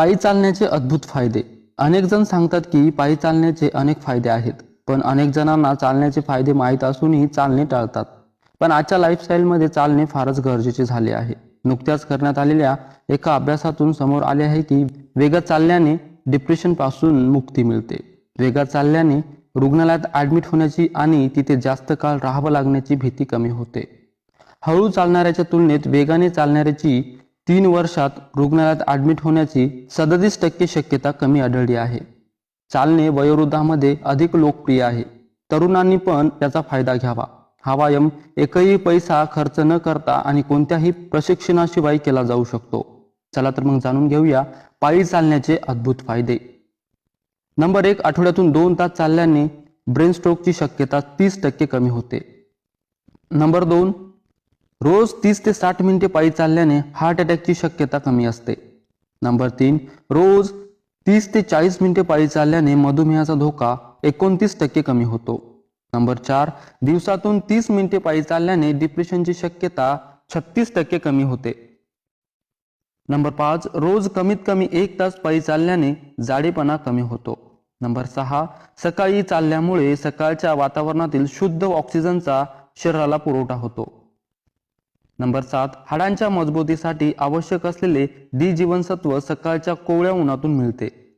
पायी चालण्याचे अद्भुत फायदे. अनेक जण सांगतात की पायी चालण्याचे अनेक फायदे आहेत पण अनेक जणांना चालण्याचे फायदे माहीत असूनही चालणे टाळतात. पण आजच्या लाईफस्टाईलमध्ये चालणे फारच गरजेचे झाले आहे. नुकत्याच करण्यात आलेल्या एका अभ्यासातून समोर आले आहे की वेगात चालल्याने डिप्रेशनपासून मुक्ती मिळते. वेगात चालल्याने रुग्णालयात ॲडमिट होण्याची आणि तिथे जास्त काळ राहावं लागण्याची भीती कमी होते. हळू चालणाऱ्याच्या तुलनेत वेगाने चालणाऱ्याची तीन वर्षात रुग्णालयात ॲडमिट होण्याची सदतीस टक्के शक्यता कमी आढळली आहे. चालणे वयोवृद्धामध्ये अधिक लोकप्रिय आहे. तरुणांनी पण याचा फायदा घ्यावा. हा व्यायाम एकही पैसा खर्च न करता आणि कोणत्याही प्रशिक्षणाशिवाय केला जाऊ शकतो. चला तर मग जाणून घेऊया पायी चालण्याचे अद्भुत फायदे. नंबर एक आठवड्यातून दोन तास चालल्याने ब्रेन स्ट्रोकची शक्यता तीस टक्के कमी होते. नंबर दोन रोज तीस ते साठ मिनिटे पायी चालल्याने हार्ट अटॅकची शक्यता कमी असते. नंबर तीन रोज तीस ते चाळीस मिनिटे पायी चालल्याने मधुमेहाचा धोका एकोणतीस टक्के कमी होतो. नंबर चार दिवसातून तीस मिनिटे पायी चालल्याने डिप्रेशनची शक्यता छत्तीस टक्के कमी होते. नंबर पाच रोज कमीत कमी एक तास पायी चालल्याने जाडेपणा कमी होतो. नंबर सहा सकाळी चालल्यामुळे सकाळच्या वातावरणातील शुद्ध ऑक्सिजनचा शरीराला पुरवठा होतो. नंबर सात हाडांच्या मजबूतीसाठी आवश्यक असलेले डी जीवनसत्व सकाळच्या कोवळ्या उन्हातून मिळते.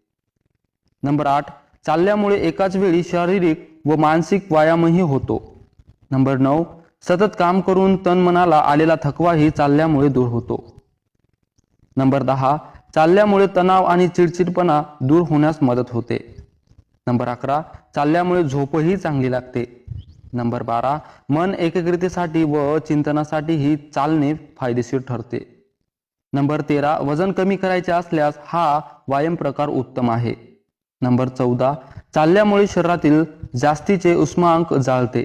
नंबर आठ चालल्यामुळे एकाच वेळी शारीरिक व मानसिक व्यायामही होतो. नंबर नऊ सतत काम करून तन मनाला आलेला थकवाही चालल्यामुळे दूर होतो. नंबर दहा चालल्यामुळे तणाव आणि चिडचिडपणा दूर होण्यास मदत होते. नंबर अकरा चालल्यामुळे झोपही चांगली लागते. नंबर बारा मन एकाग्रतेसाठी व चिंतनासाठीही चालणे फायदेशीर ठरते. नंबर तेरा वजन कमी करायचे असल्यास हा व्यायाम प्रकार उत्तम आहे. नंबर चौदा चालल्यामुळे शरीरातील जास्तीचे उष्मांक जाळते.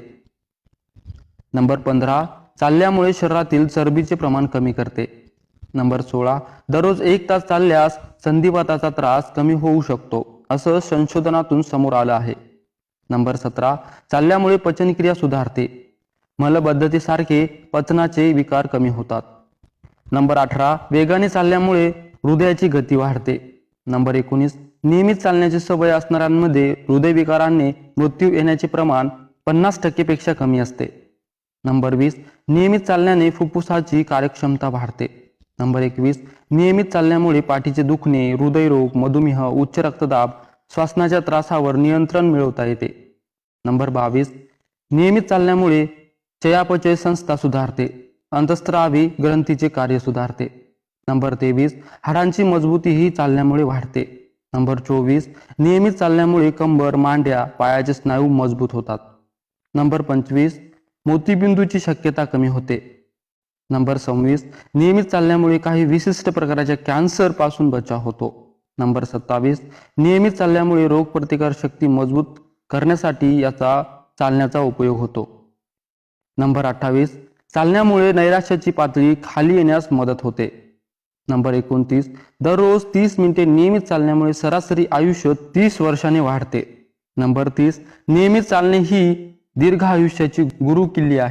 नंबर पंधरा चालल्यामुळे शरीरातील चरबीचे प्रमाण कमी करते. नंबर सोळा दररोज एक तास चालल्यास संधिवाताचा त्रास कमी होऊ शकतो असं संशोधनातून समोर आलं आहे. नंबर सतरा चालल्यामुळे पचनक्रिया सुधारते. मलबद्धतेसारखे पचनाचे विकार कमी होतात. नंबर अठरा वेगाने चालल्यामुळे हृदयाची गती वाढते. नंबर एकोणीस नियमित चालण्याची सवय असणाऱ्यांमध्ये हृदयविकाराने मृत्यू येण्याचे प्रमाण पन्नास टक्केपेक्षा कमी असते. नंबर वीस नियमित चालण्याने फुफ्फुसाची कार्यक्षमता वाढते. नंबर एकवीस नियमित चालण्यामुळे पाठीचे दुखणे हृदयरोग मधुमेह उच्च रक्तदाब श्वासनाच्या त्रासावर नियंत्रण मिळवता येते. नंबर बावीस. नियमित चालण्यामुळे चयापचय संस्था सुधारते. अंतस्त्रावी ग्रंथीचे कार्य सुधारते. नंबर तेवीस. हाडांची मजबूतीही चालण्यामुळे वाढते. नंबर चोवीस. नियमित चालण्यामुळे कंबर मांड्या पायाचे स्नायू मजबूत होतात. नंबर पंचवीस. मोतीबिंदूची शक्यता कमी होते. नंबर सव्वीस. नियमित चालण्यामुळे काही विशिष्ट प्रकारच्या कॅन्सरपासून बचाव होतो. नंबर सत्तावीस. नियमित चालल्यामुळे रोगप्रतिकार शक्ती मजबूत करण्यासाठी याचा चालण्याचा उपयोग होतो. नंबर अठ्ठावीस. चालण्यामुळे नैराश्याची पातळी खाली येण्यास मदत होते. नंबर एकोणतीस. दररोज तीस मिनिटे नियमित चालण्यामुळे सरासरी आयुष्य तीस वर्षाने वाढते. नंबर तीस. नियमित चालणे ही दीर्घ आयुष्याची गुरु किल्ली आहे.